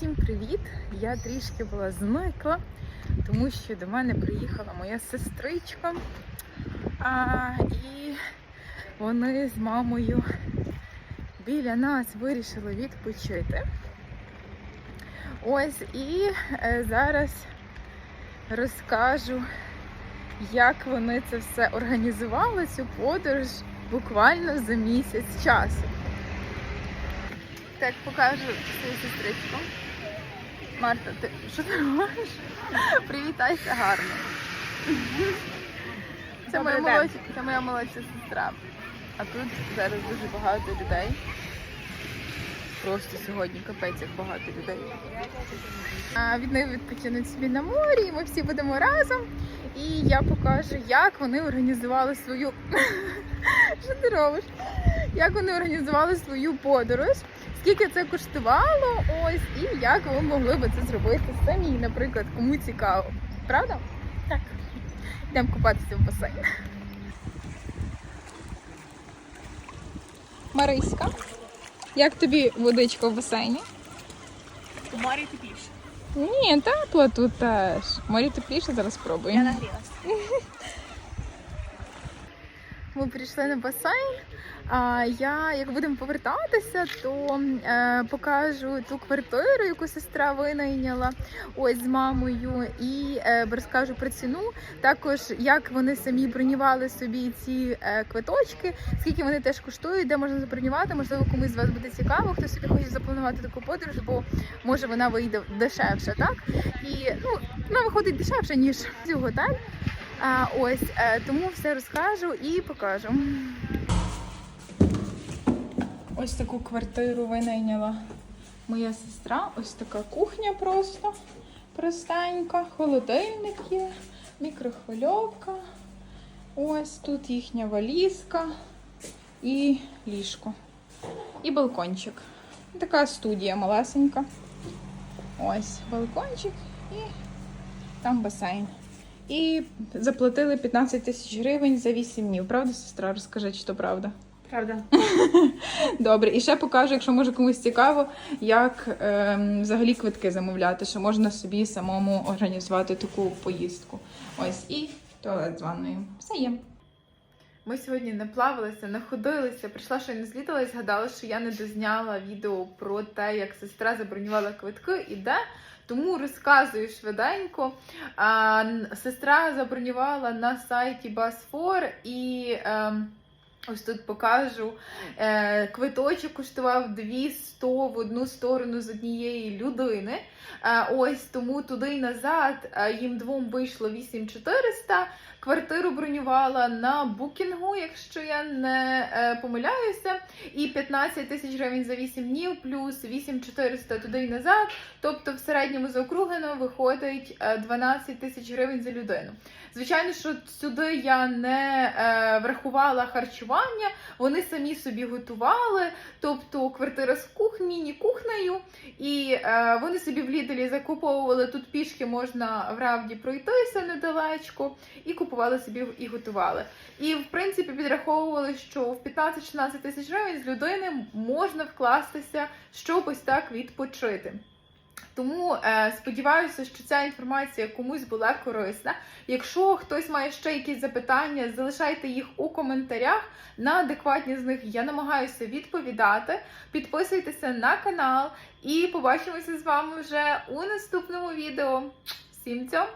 Усім привіт! Я трішки була зникла, тому що до мене приїхала моя сестричка. А, і вони з мамою біля нас вирішили відпочити. Ось і е, зараз розкажу, як вони це все організували, цю подорож буквально за місяць часу. Так, покажу свою сестричку. Марта, ти що ти робиш? Привітайся гарно. Це моя, молодша, це моя молодша сестра. А тут зараз дуже багато людей. Просто сьогодні капець як багато людей. А від них відпочинуть собі на морі, і ми всі будемо разом. І я покажу, як вони організували свою. Що ти робиш? Як вони організували свою подорож, скільки це коштувало, ось, і як ви могли би це зробити самі, наприклад, кому цікаво. Правда? Так. Йдемо купатися в басейн. Мариська, як тобі водичка в басейні? У морі тепліше. Ні, тепло тут теж. Морі тепліше зараз Я нагрілася. Ми прийшли на басейн. А я, як будемо повертатися, то е, покажу ту квартиру, яку сестра винайняла ось з мамою, і е, розкажу про ціну. Також як вони самі бронювали собі ці е, квиточки, скільки вони теж коштують, де можна забронювати. Можливо, комусь з вас буде цікаво, хто собі хоче запланувати таку подорож, бо може вона вийде дешевше, так? І ну, вона виходить дешевше, ніж цю готель. Ось е, тому все розкажу і покажу. Ось таку квартиру винайняла моя сестра. Ось така кухня просто простенька, холодильник є, мікрохвильовка. Ось тут їхня валізка і ліжко. І балкончик. Така студія малесенька. Ось балкончик і там басейн. І заплатили 15 тисяч гривень за 8 днів. Правда, сестра? Розкажи, чи то правда? Правда. Добре, і ще покажу, якщо може комусь цікаво, як ем, взагалі квитки замовляти, що можна собі самому організувати таку поїздку. Ось і туалет з ванною. Все є. Ми сьогодні не плавалися, не ходилися. Прийшла, що не злітала і згадала, що я не дозняла відео про те, як сестра забронювала квитки і де. Тому розказую швиденько. А, сестра забронювала на сайті Басфор і. ем, Ось тут покажу. Е, квиточок коштував 200 в одну сторону з однієї людини. Е, ось тому туди й назад е, їм двом вийшло 8400. Квартиру бронювала на букінгу, якщо я не помиляюся. І 15 тисяч гривень за 8 днів, плюс 8400 туди й назад. Тобто в середньому заокруглено виходить е, 12 тисяч гривень за людину. Звичайно, що сюди я не врахувала харчування, вони самі собі готували, тобто квартира з кухні кухнею, і е, вони собі в Ліделі закуповували тут пішки, можна вравді пройтися недалечко, і купували собі і готували. І в принципі підраховували, що в 15-16 тисяч гривень з людини можна вкластися, щоб ось так відпочити. Тому е, сподіваюся, що ця інформація комусь була корисна. Якщо хтось має ще якісь запитання, залишайте їх у коментарях. На адекватні з них я намагаюся відповідати. Підписуйтеся на канал і побачимося з вами вже у наступному відео. Всім цьому!